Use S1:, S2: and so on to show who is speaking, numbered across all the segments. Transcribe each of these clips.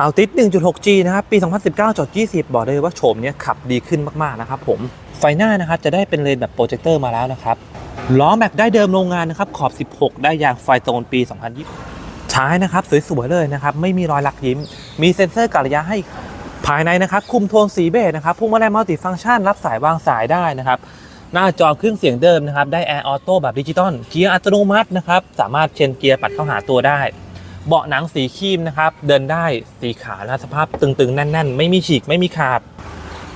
S1: เอาติด 1.6G นะครับ ปี 2019.20 บอกเลยว่าโฉมเนี้ยขับดีขึ้นมาก ๆ นะครับผม ไฟหน้านะครับ จะได้เป็นเลนแบบโปรเจคเตอร์มาแล้วนะครับ ล้อแม็กได้เดิมโรงงานนะครับ ขอบ 16 ได้ยางไฟโตนปี 2020ท้ายนะครับ สวย ๆ เลยนะครับ ไม่มีรอยลักยิ้ม มีเซ็นเซอร์กะระยะให้ภายในนะครับ คุมโทนสีเบจนะครับพวงมาลัยมัลติฟังก์ชัน รับสายวางสายได้นะครับ หน้าจอเครื่องเสียงเดิมนะครับ ได้แอร์ออโต้แบบดิจิตอล เกียร์อัตโนมัตินะครับ สามารถเชนเกียร์ปัดเข้าหาตัวได้ เบาะหนังสีครีมนะครับ เดินได้สีขาวนะสภาพตึงๆ แน่น ๆ ไม่มีฉีกไม่มีขาด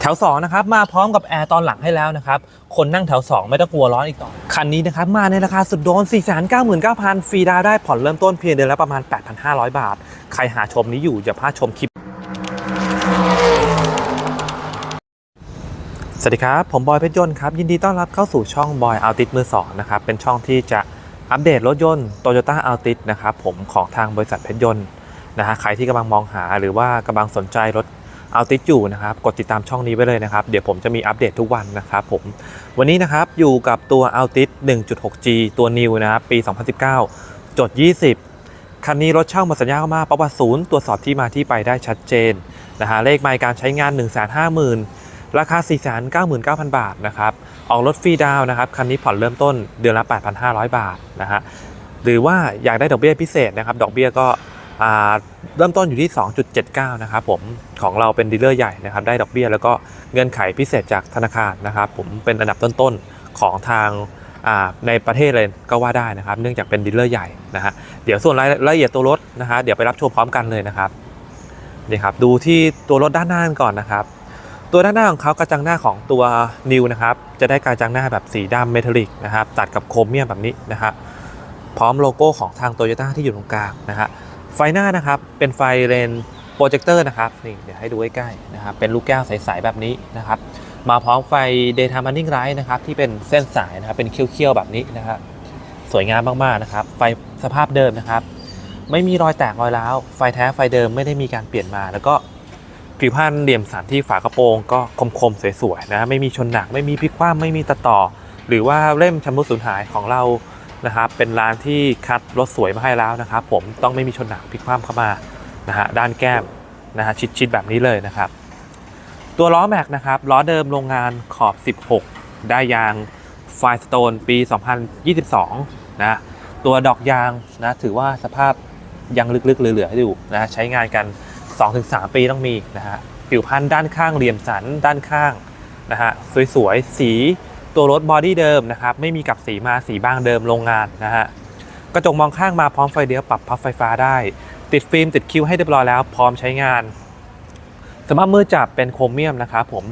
S1: แถว2นะครับมาพร้อมกับแอร์ตอนหลังให้แล้วนะครับ คนนั่งแถว 2 ไม่ต้องกลัวร้อนอีกต่อ คันนี้นะครับมาในราคาสุดโดน 499,000 ฟรีดาวได้ผ่อนเริ่มต้นเพียงเดือนละประมาณ 8,500 บาท ใครหาชมนี้อยู่อย่าพลาดชมคลิปสวัสดีครับ ผมบอยเพชรยนต์ครับ ยินดีต้อนรับเข้าสู่ช่องบอยเอัลติดมือสองนะครับ เป็นช่องที่จะ อัปเดตรถยนต์ Toyota a l t i นะครับผมของทางบริษัทเพชรยนต์นะฮะใครที่กำลังมองหาหรือว่ากำลังสนใจรถ a l t i อยู่นะครับกดติดตามช่องนี้ไว้เลยนะครับ เดี๋ยวผมจะมีอัปเดตทุกวันนะครับผมวันนี้นะครับอยู่กับตัว a l t i 1.6G ตัว New นะครับปี 2019 จด 20 คันนี้รถเช่ามดสัญญาเข้ามาประวัติศูนย์ตรวจสอบที่มาที่ไปได้ชัดเจนนะฮะเลขไมล์การใช้งาน 1 5 0 0 0 0 ราคา 499,000 บาทนะครับ ออกรถฟรีดาวนะครับคันนี้ผ่อนเริ่มต้นเดือนละ 8,500 บาทนะฮะหรือว่าอยากได้ดอกเบี้ยพิเศษนะครับดอกเบี้ยก็เริ่มต้นอยู่ที่ 2.79 นะครับผมของเราเป็นดีลเลอร์ใหญ่นะครับได้ดอกเบี้ยแล้วก็เงื่อนไขพิเศษจากธนาคารนะครับผมเป็นอันดับต้นๆของทางในประเทศเลยก็ว่าได้นะครับ เนื่องจากเป็นดีลเลอร์ใหญ่นะฮะเดี๋ยวส่วนรายละเอียดตัวรถนะฮะเดี๋ยวไปรับชมพร้อมกันเลยนะครับนี่ครับดูที่ตัวรถด้านหน้านก่อนนะครับ ตัวด้านหน้าของเขากระจังหน้าของตัว New นะครับจะได้กระจังหน้าแบบสีดำเมทัลลิกนะครับตัดกับโครเมียมแบบนี้นะฮะพร้อมโลโก้ของทาง t o y ยต้าที่อยู่ตรงกลางนะฮะไฟหน้านะครับเป็นไฟเลนโปรเจคเตอร์นะครับนี่เดี๋ยวให้ดูใกล้ๆนะครับเป็นลูกแก้วใสๆแบบนี้นะครับมาพร้อมไฟ daytime running light นะครับที่เป็นเส้นสายนะครับเป็นเขี้ยวๆแบบนี้นะครับสวยงามมากๆนะครับไฟสภาพเดิมนะครับ ไม่มีรอยแตกรอยร้าวไฟแท้ไฟเดิมไม่ได้มีการเปลี่ยนมาแล้วก็ ผิวพรรณเหลี่ยมสันที่ฝากระโปรงก็คมๆสวยๆนะไม่มีชนหนักไม่มีพลิกคว่ำไม่มีตัดต่อ หรือว่าเล่มชำรุดสูญหายของเรานะครับเป็นร้านที่คัดรถสวยมาให้แล้วนะครับผมต้องไม่มีชนหนักพลิกคว่ำเข้ามานะฮะด้านแก้มนะฮะชิดๆแบบนี้เลยนะครับ ตัวล้อแม็กนะครับล้อเดิมโรงงานขอบ 16 ได้ยางไฟสโตนปี 2022 นะตัวดอกยางนะถือว่าสภาพยังลึกๆเหลือๆอยู่นะใช้งานกัน 2-3 ปีต้องมีนะฮะผิวพันธ์ด้านข้างเหลี่ยมสันด้านข้างนะฮะสวยๆ สีตัวรถบอดี้เดิมนะครับไม่มีกับสีมาสีบ้างเดิมโรงงานนะฮะกระจกมองข้างมาพร้อมไฟเดียวปรับพับไฟฟ้าได้ ติดฟิล์มติดคิวให้เรียบร้อยแล้วพร้อมใช้งานสมาร์ทมือจับเป็นโครเมียมนะครับผม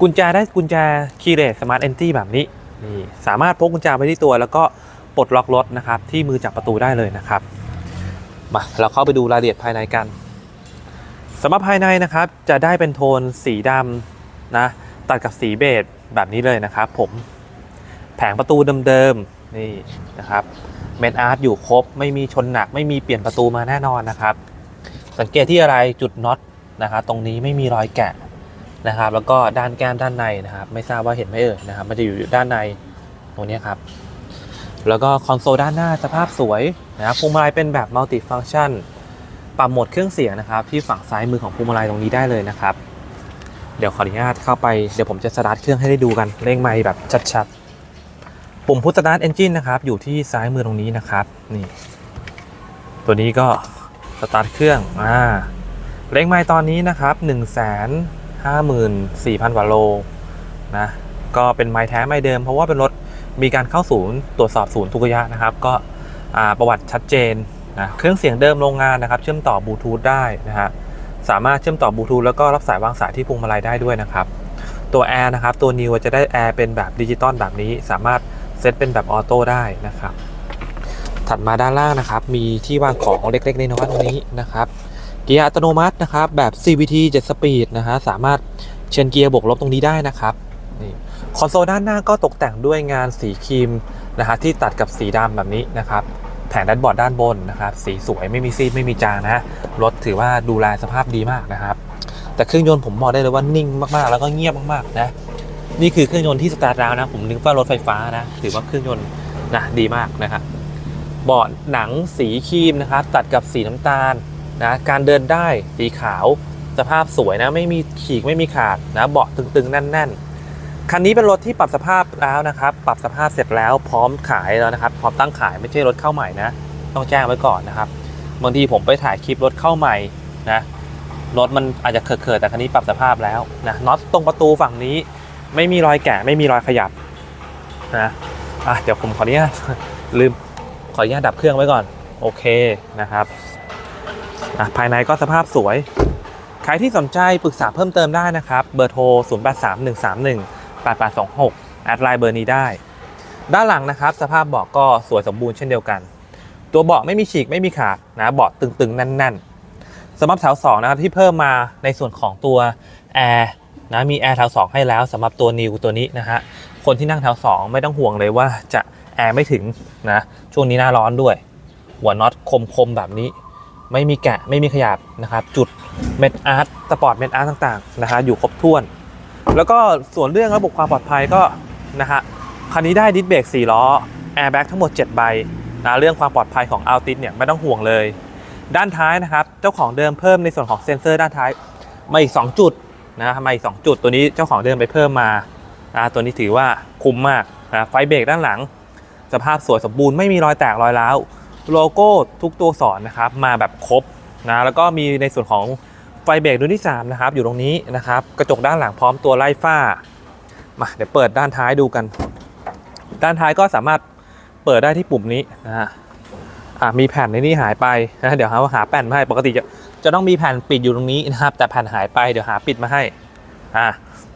S1: กุญแจได้กุญแจคีย์เลสสมาร์ทเอนตี้แบบนี้นี่สามารถพกกุญแจไว้ที่ตัว แล้วก็ปลดล็อกรถนะครับที่มือจับประตูได้เลยนะครับมาเราเข้าไปดูรายละเอียดภายในกันำหรับภายในนะครับจะได้เป็นโทนสีดำนะตัดกับสีเบจแบบนี้เลยนะครับผมแผงประตูเดิมๆนี่นะครับเมนอาร์ตอยู่ครบไม่มีชนหนัก ไม่มีเปลี่ยนประตูมาแน่นอนนะครับ สังเกตที่อะไรจุดน็อตนะครับตรงนี้ไม่มีรอยแกะนะครับ แล้วก็ด้านแก้มด้านในนะครับ ไม่ทราบว่าเห็นไหมเอ่ยนะครับ มันจะอยู่ด้านในตรงนี้ครับ แล้วก็คอนโซลด้านหน้าสภาพสวยนะครับพวงมาลัยเป็นแบบมัลติฟัง c t ชัน ปรับโหมดเครื่องเสียงนะครับ ที่ฝั่งซ้ายมือของพวงมาลัยตรงนี้ได้เลยนะครับ เดี๋ยวขออนุญาตเข้าไปเดี๋ยวผมจะสตาร์ทเครื่องให้ได้ดูกันเร่งไมค์แบบชัดๆ ปุ่มพุทสตาร์ทเอนจินนะครับอยู่ที่ซ้ายมือตรงนี้นะครับนี่ ตัวนี้ก็สตาร์ทเครื่องอ่าเร่งไม้ตอนนี้นะครับ1 5 4 0 0 0กว่าโลนะก็เป็นไม้แท้ไม้เดิม เพราะว่าเป็นรถมีการเข้าศูนย์ตรวจสอบศูนย์ทุกระยะนะครับ ก็อ่าประวัติชัดเจน นะเครื่องเสียงเดิมโรงงานนะครับ เชื่อมต่อบลูทูธได้นะฮะสามารถเชื่อมต่อบลูทูธแล้วก็รับสายวางสายที่พวงมาลัยได้ด้วยนะครับ ตัวแอร์นะครับ ตัวนิวจะได้แอร์เป็นแบบดิจิตอลแบบนี้ สามารถเซตเป็นแบบออโต้ได้นะครับ ถัดมาด้านล่างนะครับ มีที่วางของเล็กๆน้อยๆตรงนี้นะครับเกียร์อัตโนมัตินะครับ แบบ CVT 7 Speed นะฮะสามารถเชนเกียร์บวกลบตรงนี้ได้นะครับนี่คอนโซลด้านหน้าก็ตกแต่งด้วยงานสีครีมนะฮะที่ตัดกับสีดำแบบนี้นะครับ แผงแดชบอร์ดด้านบนนะครับ สีสวยไม่มีซีดไม่มีจางนะรถถือว่าดูแลสภาพดีมากนะครับ แต่เครื่องยนต์ผมบอกได้เลยว่านิ่งมากๆ แล้วก็เงียบมากๆนะนี่คือเครื่องยนต์ที่สตาร์ทแล้วนะ ผมนึกว่ารถไฟฟ้านะถือว่าเครื่องยนต์นะดีมากนะครับเบาะหนังสีครีมนะครับ ตัดกับสีน้ำตาลนะการเดินได้สีขาว สภาพสวยนะ ไม่มีฉีกไม่มีขาดนะเบาะตึงๆ แน่น ๆ คันนี้เป็นรถที่ปรับสภาพแล้วนะครับ ปรับสภาพเสร็จแล้วพร้อมขายแล้วนะครับ พร้อมตั้งขายไม่ใช่รถเข้าใหม่นะ ต้องแจ้งไว้ก่อนนะครับ บางทีผมไปถ่ายคลิปรถเข้าใหม่นะ รถมันอาจจะเขิดๆแต่คันนี้ปรับสภาพแล้วนะ น็อตตรงประตูฝั่งนี้ไม่มีรอยแกะไม่มีรอยขยับนะอะเดี๋ยวผมขออนุญาตลืมขออนุญาตดับเครื่องไว้ก่อน โอเคนะครับอะภายในก็สภาพสวย ใครที่สนใจปรึกษาเพิ่มเติมได้นะครับ เบอร์โทร 083131 8826แอดไลน์เบอร์นี้ได้ ด้านหลังนะครับ สภาพเบาะก็สวยสมบูรณ์เช่นเดียวกัน ตัวเบาะไม่มีฉีกไม่มีขาดนะเบาะตึงๆ แน่น ๆสำหรับแถว2นะครับที่เพิ่มมาในส่วนของตัวแอร์นะมีแอร์แถว2ให้แล้วสำหรับตัวนิวตัวนี้นะฮะคนที่นั่งแถว2ไม่ต้องห่วงเลยว่าจะแอร์ไม่ถึงนะช่วงนี้หน้าร้อนด้วย หัวน็อตคมๆแบบนี้ ไม่มีแกะไม่มีขยับนะครับ จุดเม็ดอาร์ตสปอร์ตเม็ดอาร์ตต่างๆนะฮะอยู่ครบถ้วน แล้วก็ส่วนเรื่องระบบความปลอดภัยก็นะฮะคันนี้ได้ดิสเบรก4ล้อแอร์แบ็กทั้งหมด 7 ใบนะเรื่องความปลอดภัยของอัลติสเนี่ยไม่ต้องห่วงเลย ด้านท้ายนะครับ เจ้าของเดิมเพิ่มในส่วนของเซ็นเซอร์ด้านท้ายมาอีก 2 จุดนะมาอีก 2 จุดตัวนี้เจ้าของเดิมไปเพิ่มมานะตัวนี้ถือว่าคุ้มมากนะไฟเบรกด้านหลัง สภาพสวยสมบูรณ์ไม่มีรอยแตกรอยร้าวโลโก้ทุกตัวสอนนะครับมาแบบครบนะแล้วก็มีในส่วนของ ไฟเบรกดวงที่ 3 นะครับ อยู่ตรงนี้นะครับ กระจกด้านหลังพร้อมตัวไล่ฝ้า มาเดี๋ยวเปิดด้านท้ายดูกัน ด้านท้ายก็สามารถเปิดได้ที่ปุ่มนี้นะฮะอะมีแผ่นในนี้หายไปนะเดี๋ยวหาว่าหาแผ่นมาให้ปกติจะจะต้องมีแผ่นปิดอยู่ตรงนี้นะครับ แต่แผ่นหายไปเดี๋ยวหาปิดมาให้อะ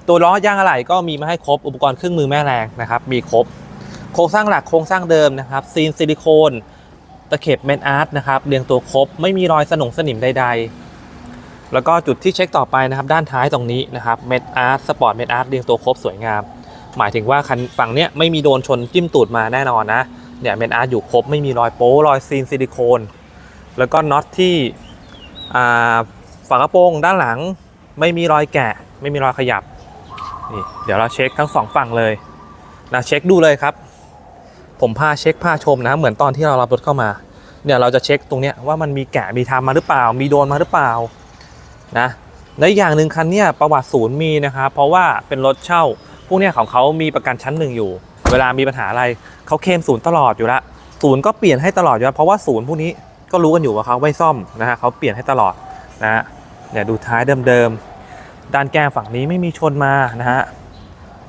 S1: ตัวล้อยางอะไหล่ก็มีมาให้ครบอุปกรณ์เครื่องมือแม่แรงนะครับ มีครบ โครงสร้างหลักโครงสร้างเดิมนะครับซีนซิลิโคนตะเข็บเมนอาร์ตนะครับเรียงตัวครบไม่มีรอยสนงสนิมใด ๆ แล้วก็จุดที่เช็คต่อไปนะครับ ด้านท้ายตรงนี้นะครับเมนอาร์ตสปอร์ตเมนอาร์ตเรียงตัวครบสวยงาม หมายถึงว่าคันฝั่งเนี้ยไม่มีโดนชนจิ้มตูดมาแน่นอนนะเนี่ยเมนอาร์ตอยู่ครบไม่มีรอยโป้รอยซีนซิลิโคน แล้วก็น็อตที่อ่าฝากระโปรงด้านหลังไม่มีรอยแกะ ไม่มีรอยขยับนี่เดี๋ยวเราเช็คทั้งสองฝั่งเลยนะเช็คดูเลยครับ ผมพาเช็คพาชมนะ เหมือนตอนที่เรารับรถเข้ามาเนี่ยเราจะเช็คตรงเนี้ยว่ามันมีแกะมีทำมาหรือเปล่า มีโดนมาหรือเปล่า นะและอย่างหนึ่งคันเนี่ยประวัติศูนย์มีนะครับเพราะว่าเป็นรถเช่า พวกเนี้ยของเขามีประกันชั้นหนึ่งอยู่ เวลามีปัญหาอะไรเขาเคลมศูนย์ตลอดอยู่ละศูนย์ก็เปลี่ยนให้ตลอดอยู่แล้วเพราะว่าศูนย์พวกนี้ก็รู้กันอยู่ว่าเขาไม่ซ่อมนะฮะเขาเปลี่ยนให้ตลอดนะฮะเนี่ยดูท้ายเดิมๆด้านแก้มฝั่งนี้ไม่มีชนมานะฮะ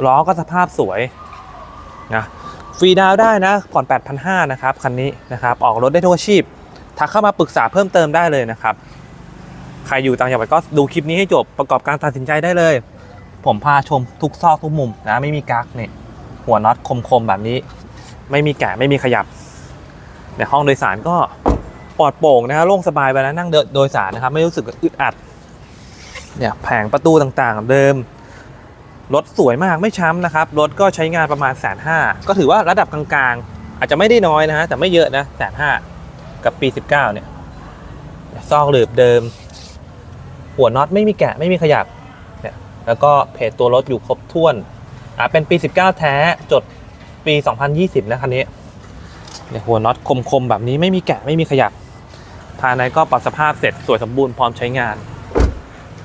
S1: ล้อก็สภาพสวยนะฟรีดาวได้นะผ่อน8,500นะครับคันนี้นะครับออกรถได้ทุกอาชีพทักเข้ามาปรึกษาเพิ่มเติมได้เลยนะครับ ใครอยู่ต่างจังหวัดก็ดูคลิปนี้ให้จบประกอบการตัดสินใจได้เลย ผมพาชมทุกซอกทุกมุมนะไม่มีกั๊กเนี่ยหัวน็อตคมๆแบบนี้ ไม่มีแกะไม่มีขยับในห้องโดยสารก็ปลอดโปร่งนะฮะโล่งสบายเวลานั่งเดินโดยสารนะครับ ไม่รู้สึกอึดอัดเนี่ยแผงประตูต่างๆ เดิมรถสวยมากไม่ช้ำนะครับรถก็ใช้งานประมาณแสนห้าก็ถือว่าระดับกลางๆ อาจจะไม่ได้น้อยนะฮะแต่ไม่เยอะนะแสนห้ากับปี 19เนี่ยซอกหลืบเดิม หัวน็อตไม่มีแกะไม่มีขยับเนี่ยแล้วก็เพจตัวรถอยู่ครบถ้วนอ่าเป็นปี 19 แท้จดปี 2020 นะคันนี้เนี่ยหัวน็อตคมๆ แบบนี้ไม่มีแกะไม่มีขยับภายในก็ปรับสภาพเสร็จสวยสมบูรณ์พร้อมใช้งาน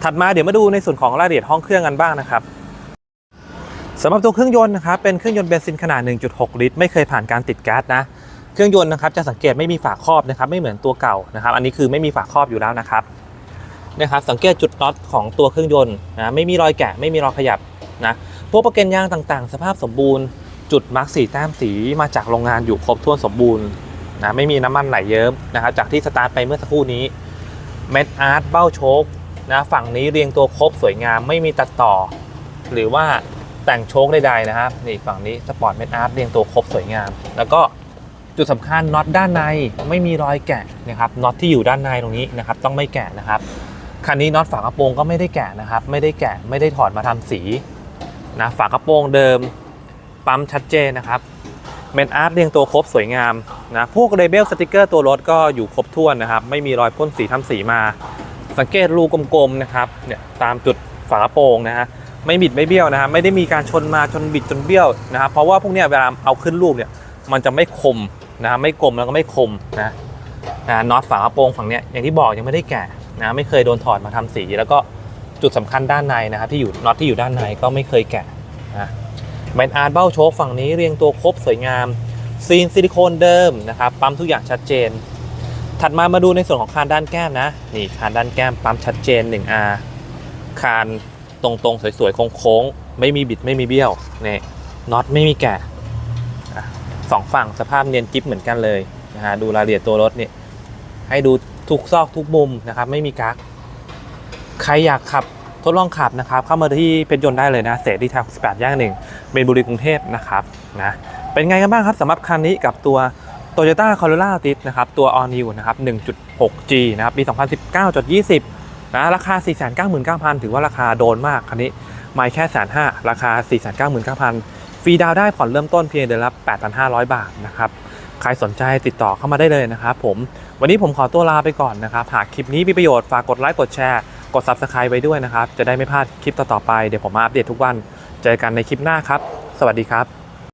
S1: ถัดมาเดี๋ยวมาดูในส่วนของรายละเอียดห้องเครื่องกันบ้างนะครับสำหรับตัวเครื่องยนต์นะครับเป็นเครื่องยนต์เบนซินขนาด 1.6 ลิตร ไม่เคยผ่านการติดก๊าสนะเครื่องยนต์นะครับจะสังเกตไม่มีฝาครอบนะครับไม่เหมือนตัวเก่านะครับ อันนี้คือไม่มีฝาครอบอยู่แล้วนะครับ นะครับสังเกตจุดน็อตของตัวเครื่องยนต์นะไม่มีรอยแกะไม่มีรอยขยับนะพวกประเกนยางต่างๆ สภาพสมบูรณ์ จุดมาร์กสีแต้มสีมาจากโรงงานอยู่ครบถ้วนสมบูรณ์นะไม่มีน้ำมันไหลเยิ้มนะครับจากที่สตาร์ทไปเมื่อสักครู่นี้เม็ดอาร์ตเบ้าโชคนะฝั่งนี้เรียงตัวครบสวยงามไม่มีตัดต่อ หรือว่าแต่งโชคใดๆนะครับนี่ฝั่งนี้สปอร์ตเมดอาร์ตเรียงตัวครบสวยงาม แล้วก็จุดสำคัญน็อตด้านในไม่มีรอยแกะนะครับน็อตที่อยู่ด้านในตรงนี้นะครับต้องไม่แกะนะครับ คันนี้น็อตฝากระโปรงก็ไม่ได้แกะนะครับ ไม่ได้แกะไม่ได้ถอดมาทำสีนะฝากระโปรงเดิมปั๊มชัดเจนนะครับเมดอาร์ตเรียงตัวครบสวยงามนะพวกเลเบลสติกเกอร์ตัวรถก็อยู่ครบถ้วนนะครับ ไม่มีรอยพ่นสีทำสีมา สังเกตรูกลมๆนะครับเนี่ยตามจุดฝากระโปรงนะฮะไม่บิดไม่เบี้ยวนะครับไม่ได้มีการชนมาชนบิดจนเบี้ยวนะครับเพราะว่าพวกเนี้ยเวลาเอาขึ้นรูปเนี่ยมันจะไม่คมนะครับไม่กลมแล้วก็ไม่คมนะนะน็อตฝากระโปรงฝั่งเนี้ยอย่างที่บอกยังไม่ได้แกะ นะไม่เคยโดนถอดมาทำสี แล้วก็จุดสำคัญด้านในนะครับที่อยู่น็อตที่อยู่ด้านในก็ไม่เคยแกะนะแบนอาร์เบ้าโชคฝั่งนี้เรียงตัวครบสวยงามซีนซิลิโคนเดิมนะครับปั๊มทุกอย่างชัดเจน ถัดมามาดูในส่วนของคานด้านแก้มนะนี่คานด้านแก้มปั๊มชัดเจน 1R คานตรงๆสวยๆโค้งๆไม่มีบิดไม่มีเบี้ยวนี่น็อตไม่มีแกะอะสองฝั่งสภาพเนียนกิฟเหมือนกันเลยนะฮะดูรายละเอียดตัวรถนี่ให้ดู ทุกซอกทุกมุมนะครับไม่มีกักใครอยากขับทดลองขับนะครับ เข้ามาที่เพชรยนต์ได้เลยนะ เสรีทาง18ย่างหนึ่งเมนบุรีกรุงเทพนะครับนะเป็นไงกันบ้างครับสำหรับคันนี้กับตัว Toyota Corolla Altis นะครับตัว All New นะครับ 1.6G นะครับปี 2019.20 นะราคา 499,000 ถือว่าราคาโดนมากคันนี้ไม่แค่แสนห้าราคา 499,000ฟรีดาวได้ผ่อนเริ่มต้นเพียงเดือนละ8,500 บาทนะครับ ใครสนใจติดต่อเข้ามาได้เลยนะครับผมวันนี้ผมขอตัวลาไปก่อนนะครับ หากคลิปนี้มีประโยชน์ฝากกดไลค์กดแชร์กด Subscribe ไว้ด้วยนะครับ จะได้ไม่พลาดคลิปต่อๆไปเดี๋ยวผมมาอัปเดตทุกวัน เจอกันในคลิปหน้าครับ สวัสดีครับ